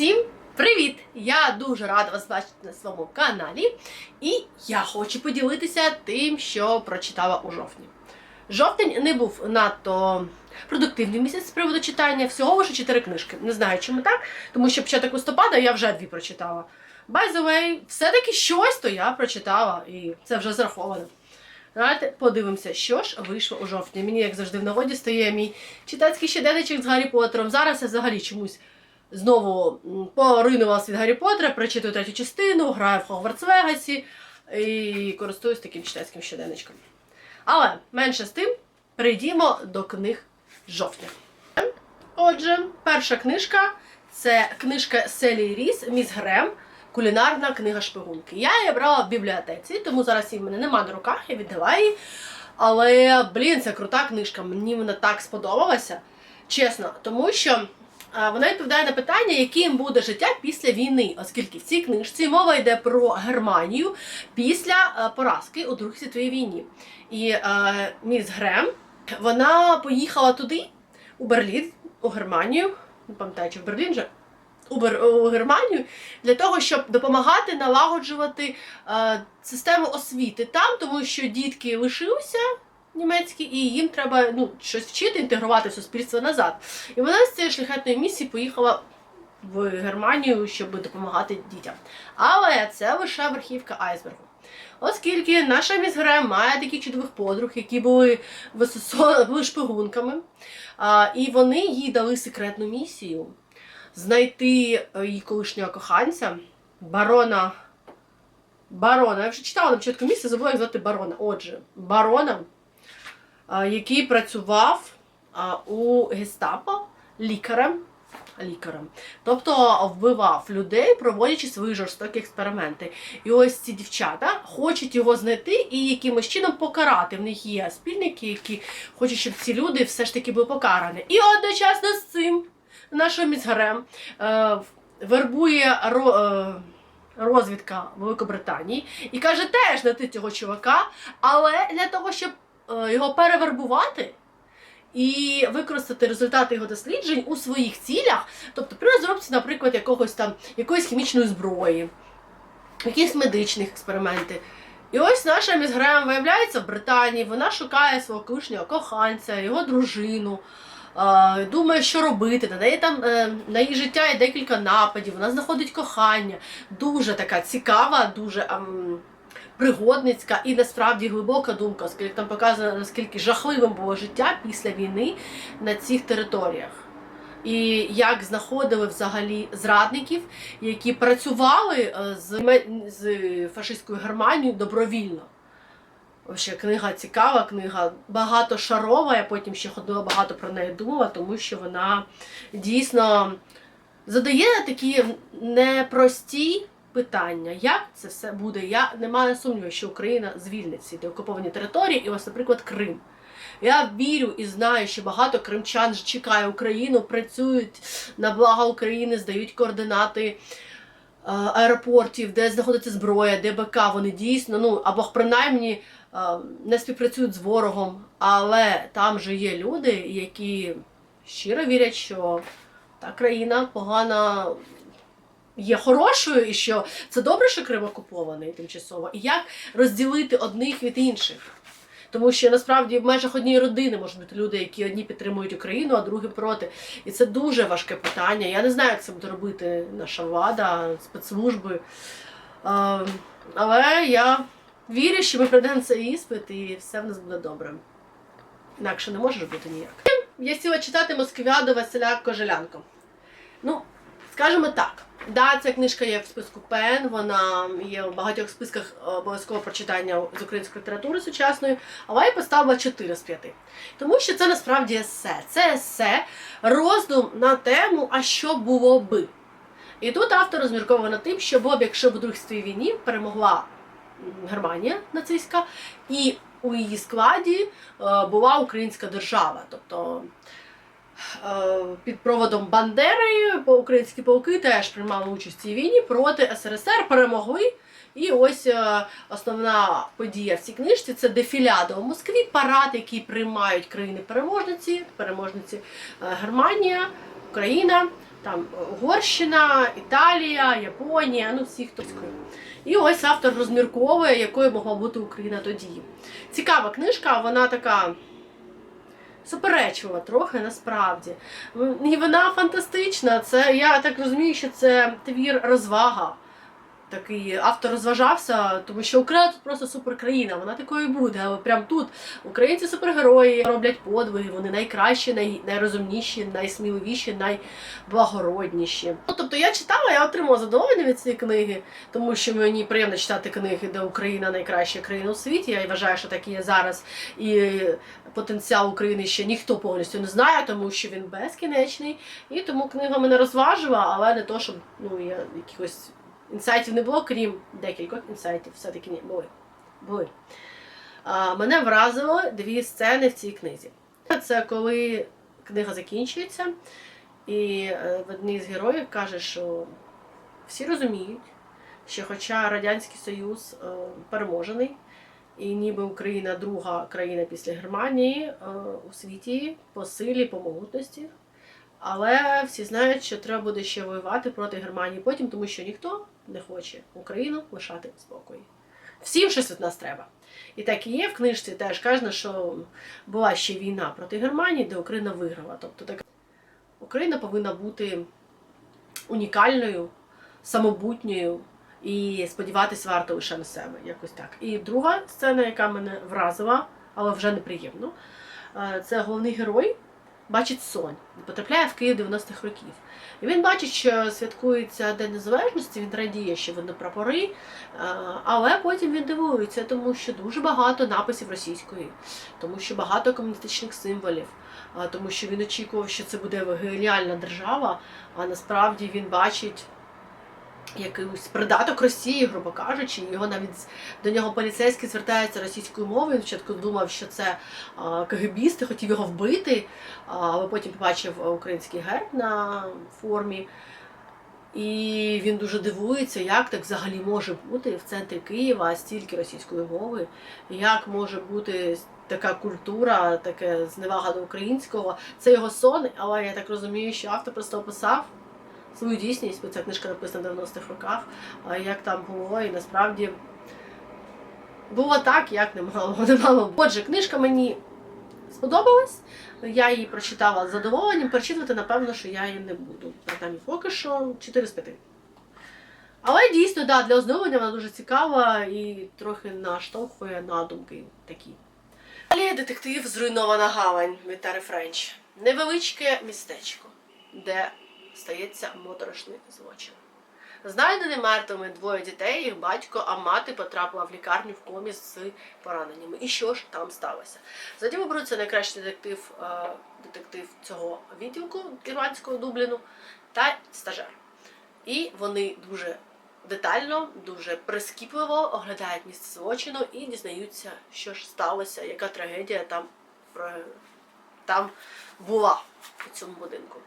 Всім привіт! Я дуже рада вас бачити на своєму каналі. І я хочу поділитися тим, що прочитала у жовтні. Жовтень не був надто продуктивний місяць з приводу читання, всього лише 4 книжки. Не знаю, чому так, тому що початок листопада я вже дві прочитала. By the way, все-таки щось то я прочитала, і це вже зраховано. Давайте подивимося, що ж вийшло у жовтні. Мені, як завжди, в нагоді стає мій читацький щоденничок з Гаррі Поттером. Зараз я взагалі чомусь знову м, поринулася від Гаррі Поттера, прочитую третю частину, граю в Хогвартс Вегасі і користуюсь таким читацьким щоденничком. Але менше з тим, перейдімо до книг жовтня. Отже, перша книжка це книжка Селі Ріс Міс Грем. Кулінарна книга шпигунки. Я її брала в бібліотеці, тому зараз її в мене немає на руках, я віддала її. Але, блін, це крута книжка. Мені вона так сподобалася. Чесно, тому що вона відповідає на питання, яким буде життя після війни, оскільки в цій книжці мова йде про Германію після поразки у Другій світовій війні. І а, міс Грем вона поїхала туди, у Берлін, у Германію. Не пам'ятаю, чи в Берлін же. У Германію для того, щоб допомагати налагоджувати е, систему освіти там, тому що дітки лишилися німецькі, і їм треба ну, щось вчити, інтегрувати в суспільство назад. І вона з цієї шляхетної місії поїхала в Германію, щоб допомагати дітям. Але це лише верхівка айсбергу. Оскільки наша міс Грем має таких чудових подруг, які були, були шпигунками, і вони їй дали секретну місію знайти е, її колишнього коханця, барона. Барона. Я вже читала на початку місяця, забула, як звати барона. Отже, барона, який працював у гестапо лікарем. Лікарем. Тобто вбивав людей, проводячи свої жорстокі експерименти. І ось ці дівчата хочуть його знайти і якимось чином покарати. В них є спільники, які хочуть, щоб ці люди все ж таки були покарані. І одночасно з цим наша мізгрем е, вербує ро, е, розвідка Великобританії і каже теж знайти цього чувака, але для того, щоб його перевербувати. І використати результати його досліджень у своїх цілях, тобто при розробці, наприклад, якогось там якоїсь хімічної зброї, якісь медичних експерименти. І ось наша мізгрем виявляється в Британії, вона шукає свого колишнього коханця, його дружину, е, думає, що робити. На неї там е, на її життя є декілька нападів, вона знаходить кохання. Дуже така цікава, дуже ем, пригодницька і насправді глибока думка, оскільки там показано, наскільки жахливим було життя після війни на цих територіях. І як знаходили взагалі зрадників, які працювали е, з, з фашистською Германією добровільно. Вообще, книга цікава, книга багатошарова. Я потім ще ходила багато про неї думала, тому що вона дійсно задає такі непрості питання. Як це все буде? Я не маю сумніву, що Україна звільнить ці деокуповані території, і ось, наприклад, Крим. Я вірю і знаю, що багато кримчан чекає Україну, працюють на благо України, здають координати е, аеропортів, де знаходиться зброя, де БК. Вони дійсно, ну або принаймні е, не співпрацюють з ворогом. Але там же є люди, які щиро вірять, що та країна погана. Є хорошою, і що це добре, що Крим окупований тимчасово, і як розділити одних від інших. Тому що насправді в межах однієї родини можуть бути люди, які одні підтримують Україну, а другі проти. І це дуже важке питання. Я не знаю, як це буде робити наша влада, спецслужби. Е, Але я вірю, що ми пройдемо цей іспит і все в нас буде добре. Інакше не може бути ніяк. Я сіла читати Москвяду Василя Кожелянко. Ну, скажімо так. Да, ця книжка є в списку ПЕН, вона є в багатьох списках е, обов'язкового прочитання з української літератури сучасної, але я поставила 4 з 5. Тому що це насправді есе. Це есе, роздум на тему, а що було би. І тут автор розмірковує над тим, що було б, якщо б у Другій світовій війні перемогла Германія нацистська, і у її складі е, була українська держава. Тобто під проводом Бандери по- українські полки теж приймали участь в цій війні проти СРСР, перемогли. І ось е, основна подія в цій книжці це дефіляда у Москві, парад, який приймають країни-переможниці, переможниці е, Германія, Україна, Там Угорщина, Італія, Японія, ну всі хто. І ось автор розмірковує, якою могла бути Україна тоді. Цікава книжка, вона така суперечлива трохи насправді. І вона фантастична. Це я так розумію, що це твір розвага. Такий автор розважався, тому що Україна тут просто суперкраїна, вона такою буде. Але прямо тут українці супергерої роблять подвиги, вони найкращі, най, найрозумніші, найсміливіші, найблагородніші. Ну, тобто я читала, я отримала задоволення від цієї книги, тому що мені приємно читати книги, де Україна найкраща країна у світі. Я вважаю, що так і є зараз. І потенціал України ще ніхто повністю не знає, тому що він безкінечний. І тому книга мене розважила, але не то, щоб ну я якихось. Інсайтів не було, крім декількох інсайтів, все-таки ні, були. були. А, мене вразило дві сцени в цій книзі. Це коли книга закінчується, і е, в одній з героїв каже, що всі розуміють, що хоча Радянський Союз е, переможений, і ніби Україна друга країна після Германії е, у світі по силі, по могутності. Але всі знають, що треба буде ще воювати проти Германії потім, тому що ніхто не хоче Україну лишати в спокої. Всім щось від нас треба. І так і є в книжці теж кажено, що була ще війна проти Германії, де Україна виграла. Тобто така Україна повинна бути унікальною, самобутньою і сподіватись варто лише на себе. Якось так. І друга сцена, яка мене вразила, але вже неприємно, е, це головний герой бачить сон, потрапляє в Київ 90-х років. І він бачить, що святкується День Незалежності, він радіє, що вони прапори, е, але потім він дивується, тому що дуже багато написів російської, тому що багато комуністичних символів, е, тому що він очікував, що це буде геніальна держава, а насправді він бачить. Якийсь придаток Росії, грубо кажучи, його навіть до нього поліцейський звертається російською мовою. Він спочатку думав, що це КГБісти, хотів його вбити, але потім побачив український герб на формі. І він дуже дивується, як так взагалі може бути в центрі Києва стільки російської мови, як може бути така культура, таке зневага до українського. Це його сон, але я так розумію, що автор просто описав свою дійсність, бо ця книжка написана в 90-х роках, як там було, і насправді було так, як не мало, не мало. Отже, книжка мені сподобалась. Я її прочитала з задоволенням. Перечитувати, напевно, що я її не буду. Принаймні, поки що 4 з 5. Але дійсно, да, для ознайомлення вона дуже цікава і трохи наштовхує на думки такі. Далі детектив Зруйнована гавань від Тари Френч. Невеличке містечко, де стається моторошний злочин. Знайдені мертвими двоє дітей, їх батько, а мати потрапила в лікарню в комі з пораненнями. І що ж там сталося? Затім оберуться найкращий детектив, е, детектив цього відділку ірландського Дубліну та стажер. І вони дуже детально, дуже прискіпливо оглядають місце злочину і дізнаються, що ж сталося, яка трагедія там, там була у цьому будинку.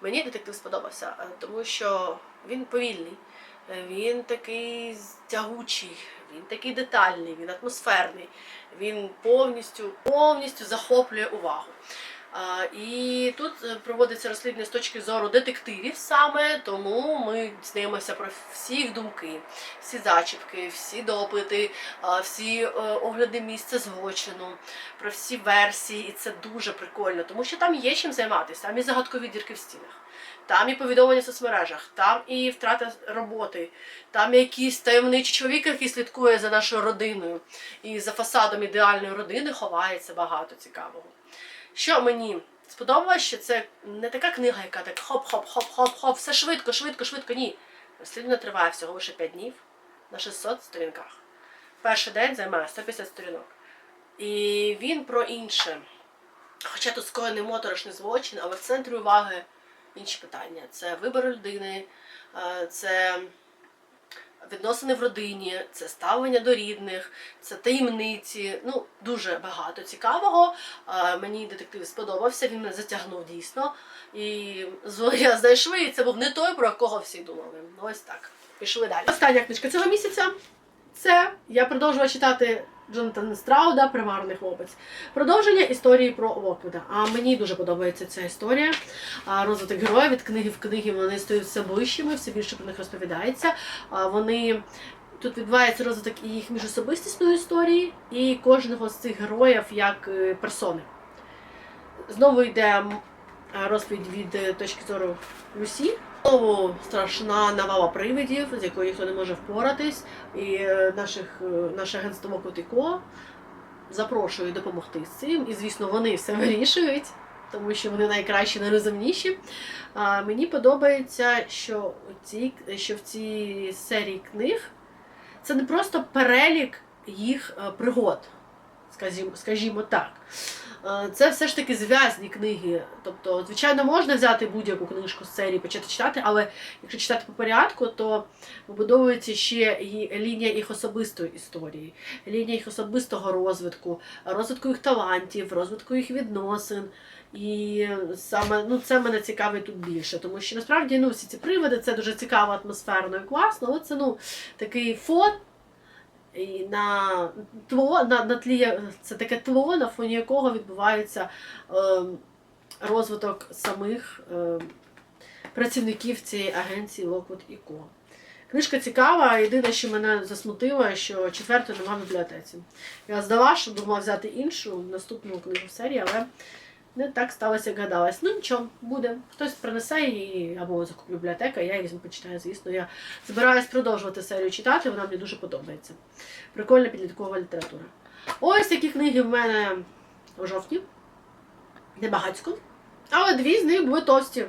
Мені детектив сподобався, е, тому що він повільний, е, він такий тягучий, він такий детальний, він атмосферний, він повністю, повністю захоплює увагу. І тут е, проводиться розслідування з точки зору детективів саме, тому ми дізнаємося про всі їх думки, всі зачіпки, всі допити, всі е, огляди місця злочину, про всі версії, і це дуже прикольно, тому що там є чим займатися, там і загадкові дірки в стінах. Там і повідомлення в соцмережах, там і втрата роботи, там якийсь таємничий чоловік, який слідкує за нашою родиною. І за фасадом ідеальної родини ховається багато цікавого. Що мені сподобалось, що це не така книга, яка так хоп-хоп-хоп-хоп-хоп, все швидко, швидко, швидко. Ні. Розслідування триває всього лише 5 днів на 600 сторінках. Перший день займає 150 сторінок. І він про інше. Хоча тут скоєний моторошний злочин, але в центрі уваги інші питання. Це вибір людини, е, це відносини в родині, це ставлення до рідних, це таємниці. Ну, дуже багато цікавого. Мені детектив сподобався, він мене затягнув дійсно. І я знайшли, і це був не той, про кого всі думали. Ну, ось так. Пішли далі. Остання книжка цього місяця. Це я продовжувала читати Джонатана Страуда, Примарний хлопець. Продовження історії про Локвуда. А мені дуже подобається ця історія. Розвиток героїв від книги в книги вони стають все ближчими, все більше про них розповідається. Вони тут відбувається розвиток і їх міжособистісної історії, і кожного з цих героїв як е, персони. Знову йде розповідь від е, точки зору Люсі. Знову страшна навала привидів, з якою ніхто не може впоратись. І е, наших, е, наше агентство Котико запрошує допомогти з цим. І, звісно, вони все вирішують, тому що вони найкращі, найрозумніші. А, мені подобається, що, у цій, що в цій серії книг це не просто перелік їх е, пригод, скажімо, скажімо так. Е, Це все ж таки зв'язні книги. Тобто, звичайно, можна взяти будь-яку книжку з серії, почати читати, але якщо читати по порядку, то вибудовується ще і лінія їх особистої історії, лінія їх особистого розвитку, розвитку їх талантів, розвитку їх відносин. І саме ну, це мене цікавить тут більше, тому що насправді ну, всі ці приводи це дуже цікаво, атмосферно і класно, але це ну, такий фон. І на тло, на, на тлі, це таке тло, на фоні якого відбувається е, розвиток самих е, працівників цієї агенції Lockwood і Co. Книжка цікава, єдине, що мене засмутило, що четвертої нема в бібліотеці. Я здала, що думала взяти іншу наступну книгу в серії, але не так сталося, гадалось. Ну нічого, буде. Хтось принесе її або закуплю бібліотека, я її візьму почитаю, звісно. Я збираюсь продовжувати серію читати, вона мені дуже подобається. Прикольна підліткова література. Ось такі книги в мене у жовтні. Небагацько. Але дві з них були товсті.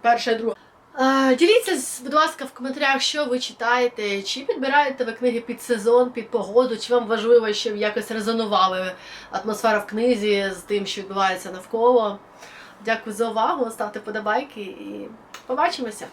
Перша і друга. Е, Діліться, будь ласка, в коментарях, що ви читаєте, чи підбираєте ви книги під сезон, під погоду, чи вам важливо, щоб якось резонували атмосфера в книзі з тим, що відбувається навколо. Дякую за увагу, ставте подобайки і побачимося!